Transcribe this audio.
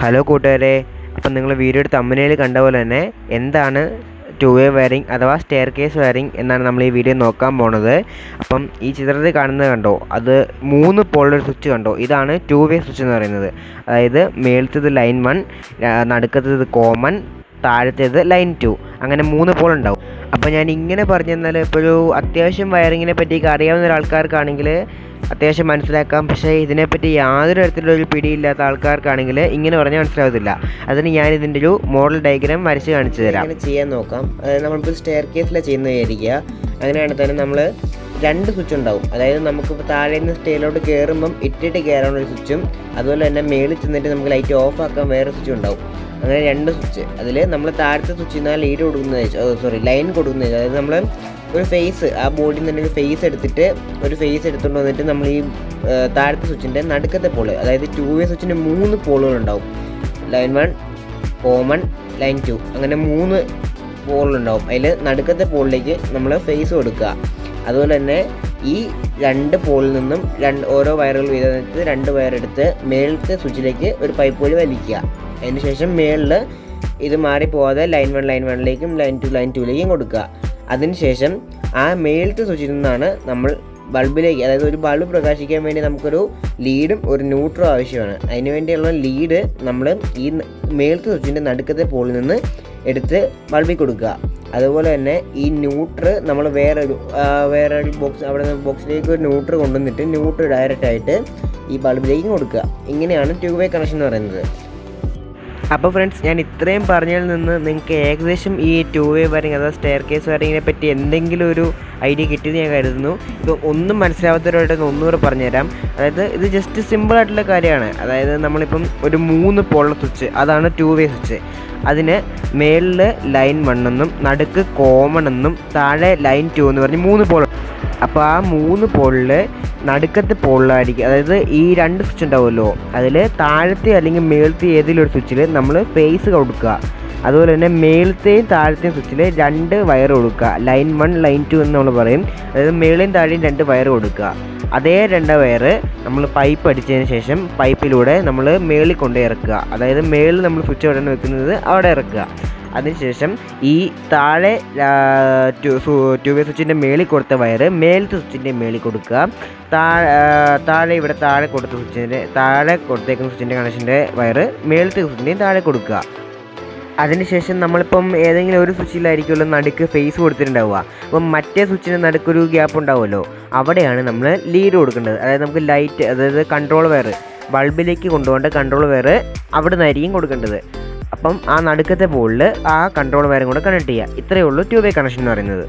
Hello കൂട്ടുകാരെ അപ്പം നിങ്ങൾ വീഡിയോയുടെ തമ്മനയിൽ കണ്ട പോലെ തന്നെ എന്താണ് ടു വേ വയറിംഗ് അഥവാ സ്റ്റെയർ കേസ് വയറിംഗ് എന്നാണ് നമ്മൾ ഈ വീഡിയോ നോക്കാൻ പോണത്. അപ്പം ഈ ചിത്രത്തിൽ കാണുന്നത് കണ്ടോ അത് മൂന്ന് പോളുള്ള സ്വിച്ച് കണ്ടോ ഇതാണ് ടു വേ സ്വിച്ച് എന്ന് പറയുന്നത്. അതായത് മേളത്തത് ലൈൻ വൺ നടുക്കത്തത് കോമൺ താഴത്തേത് ലൈൻ ടു അങ്ങനെ മൂന്ന് പോൾ ഉണ്ടാവും. അപ്പോൾ ഞാൻ ഇങ്ങനെ പറഞ്ഞു തന്നാൽ ഇപ്പോൾ അത്യാവശ്യം വയറിങ്ങിനെ പറ്റിയൊക്കെ അറിയാവുന്ന ഒരാൾക്കാർക്കാണെങ്കിൽ അത്യാവശ്യം മനസ്സിലാക്കാം. പക്ഷേ ഇതിനെപ്പറ്റി യാതൊരു തരത്തിലുള്ളൊരു പിടിയില്ലാത്ത ആൾക്കാർക്കാണെങ്കിൽ ഇങ്ങനെ പറഞ്ഞാൽ മനസ്സിലാവത്തില്ല. അതിന് ഞാൻ ഇതിന്റെ ഒരു മോഡൽ ഡയഗ്രാം വരച്ച് കാണിച്ചു തരാം. ചെയ്യാൻ നോക്കാം. നമ്മളിപ്പോൾ സ്റ്റെയർ കേസിലാണ് ചെയ്യുന്നത് വിചാരിക്കുക. അങ്ങനെയാണെങ്കിൽ തന്നെ നമ്മൾ രണ്ട് സ്വിച്ച് ഉണ്ടാവും. അതായത് നമുക്കിപ്പോൾ താഴെ നിന്ന് സ്റ്റേയിലോട്ട് കയറുമ്പം ഇട്ടിട്ട് കയറാനുള്ള ഒരു സ്വിച്ചും അതുപോലെ തന്നെ മേളിൽ ചെന്നിട്ട് നമുക്ക് ലൈറ്റ് ഓഫ് ആക്കാൻ വേറെ സ്വിച്ച് ഉണ്ടാവും. അങ്ങനെ രണ്ട് സ്വിച്ച് അതിൽ നമ്മൾ താഴത്തെ സ്വിച്ചിൽ നിന്നാണ് ലീഡ് കൊടുക്കുന്നത് സോറി ലൈൻ കൊടുക്കുന്നത് അതായത് നമ്മൾ ഒരു ഫേസ് ആ ബോഡിയിൽ നിന്ന് ഒരു ഫേസ് എടുത്തിട്ട് ഒരു ഫേസ് എടുത്തുകൊണ്ട് വന്നിട്ട് നമ്മൾ ഈ താഴത്തെ സ്വിച്ചിന്റെ നടുക്കത്തെ പോൾ അതായത് ടു വേ സ്വിച്ചിന് മൂന്ന് പോളുകൾ ഉണ്ടാവും. Line one common line two അങ്ങനെ മൂന്ന് പോളുണ്ടാവും അതിൽ നടുക്കത്തെ പോളിലേക്ക് നമ്മൾ ഫേസ് കൊടുക്കുക. അതുപോലെ തന്നെ ഈ രണ്ട് പോളിൽ നിന്നും രണ്ട് ഓരോ വയറുകൾ വീതത്ത് രണ്ട് വയറെടുത്ത് മേളത്തെ സ്വിച്ചിലേക്ക് ഒരു പൈപ്പ് വഴി വലിക്കുക. അതിന് ശേഷം മേളിൽ ഇത് മാറിപ്പോവാതെ ലൈൻ വൺ ലൈൻ വണ്ണിലേക്കും ലൈൻ ടു ലൈൻ ടുവിലേക്കും കൊടുക്കുക. അതിനുശേഷം ആ മേളത്തെ സ്വിച്ചിൽ നിന്നാണ് നമ്മൾ ബൾബിലേക്ക് അതായത് ഒരു ബൾബ് പ്രകാശിക്കാൻ വേണ്ടി നമുക്കൊരു ലീഡും ഒരു ന്യൂട്രോ ആവശ്യമാണ്. അതിന് വേണ്ടിയുള്ള ലീഡ് നമ്മൾ ഈ മേളിലത്തെ സ്വിച്ചിന്റെ നടുക്കത്തെ പോളിൽ നിന്ന് എടുത്ത് ബൾബിൽ കൊടുക്കുക. അതുപോലെ തന്നെ ഈ ന്യൂട്ര് നമ്മൾ വേറെ ഒരു വേറെ ഒരു ബോക്സ് അവിടെ നിന്ന് ബോക്സിലേക്ക് ഒരു ന്യൂട്ര് കൊണ്ടുവന്നിട്ട് ന്യൂട്ര് ഡയറക്റ്റ് ആയിട്ട് ഈ ബൾബിലേക്ക് കൊടുക്കുക. ഇങ്ങനെയാണ് ട്യൂബ് വേ കണക്ഷൻ എന്ന് പറയുന്നത്. അപ്പോൾ ഫ്രണ്ട്സ് ഞാൻ ഇത്രയും പറഞ്ഞതിൽ നിന്ന് നിങ്ങൾക്ക് ഏകദേശം ഈ ട്യൂബ് വേ വയറിംഗ് അഥവാ സ്റ്റെയർ കേസ് വയറിങ്ങിനെ പറ്റി എന്തെങ്കിലും ഒരു ഐഡിയ കിട്ടിയെന്ന് ഞാൻ കരുതുന്നു. ഇത് ഒന്നും മനസ്സിലാവാത്തവരായിട്ട് ഒന്നുകൂടെ പറഞ്ഞുതരാം. അതായത് ഇത് ജസ്റ്റ് സിമ്പിൾ ആയിട്ടുള്ള കാര്യമാണ്. അതായത് നമ്മളിപ്പം ഒരു മൂന്ന് പോളുള്ള സ്വിച്ച് അതാണ് ടു വേ സ്വിച്ച്. അതിന് മേളിൽ ലൈൻ വൺ എന്നും നടുക്ക് കോമൺ എന്നും താഴെ ലൈൻ ടു എന്ന് പറഞ്ഞ് മൂന്ന് പോൾ അപ്പോൾ ആ മൂന്ന് പോളിൽ നടുക്കത്തെ പോളിലായിരിക്കും. അതായത് ഈ രണ്ട് സ്വിച്ച് ഉണ്ടാവുമല്ലോ. അതിൽ താഴത്തെ അല്ലെങ്കിൽ മേളത്തെ ഏതെങ്കിലും ഒരു സ്വിച്ചിൽ നമ്മൾ ഫേസ് കൊടുക്കുക. അതുപോലെ തന്നെ മേളത്തെയും താഴത്തെയും സ്വിച്ചിൽ രണ്ട് വയർ കൊടുക്കുക. ലൈൻ വൺ ലൈൻ ടു എന്ന് നമ്മൾ പറയും. അതായത് മേളയും താഴെയും രണ്ട് വയർ കൊടുക്കുക. അതേ രണ്ട് വയർ നമ്മൾ പൈപ്പ് അടിച്ചതിന് ശേഷം പൈപ്പിലൂടെ നമ്മൾ മേളിൽ കൊണ്ട് ഇറക്കുക. അതായത് മേളിൽ നമ്മൾ സ്വിച്ച് അവിടെ വെക്കുന്നത്? അവിടെ ഇറക്കുക. അതിനുശേഷം ഈ താഴെ ട്യൂബ് സ്വിച്ചിന്റെ മേളിൽ കൊടുത്ത വയർ മേലത്തെ സ്വിച്ചിന്റെ മേളിൽ കൊടുക്കുക. താഴെ താഴെ ഇവിടെ താഴെ കൊടുത്ത സ്വിച്ചിന്റെ താഴെ കൊടുത്തേക്കുന്ന സ്വിച്ചിന്റെ കണക്ഷന്റെ വയർ മേലത്തെ സ്വിച്ചിന്റെയും താഴെ കൊടുക്കുക. അതിനുശേഷം നമ്മളിപ്പം ഏതെങ്കിലും ഒരു സ്വിച്ചിലായിരിക്കുമല്ലോ നടുക്ക് ഫേസ് കൊടുത്തിട്ടുണ്ടാവുക. അപ്പം മറ്റേ സ്വിച്ചിന് നടുക്കൊരു ഗ്യാപ്പ് ഉണ്ടാവുമല്ലോ. അവിടെയാണ് നമ്മൾ ലീഡ് കൊടുക്കേണ്ടത്. അതായത് നമുക്ക് ലൈറ്റ് അതായത് കൺട്രോൾ വയർ ബൾബിലേക്ക് കൊണ്ടുപോകേണ്ട കൺട്രോൾ വയർ അവിടെ നിന്നായിരിക്കും കൊടുക്കേണ്ടത്. അപ്പം ആ നടുക്കത്തെ ബോളിൽ ആ കൺട്രോൾ വയറും കൂടെ കണക്ട് ചെയ്യുക ഇത്രയേ ഉള്ളൂ ട്യൂബ് കണക്ഷൻ എന്ന് പറയുന്നത്.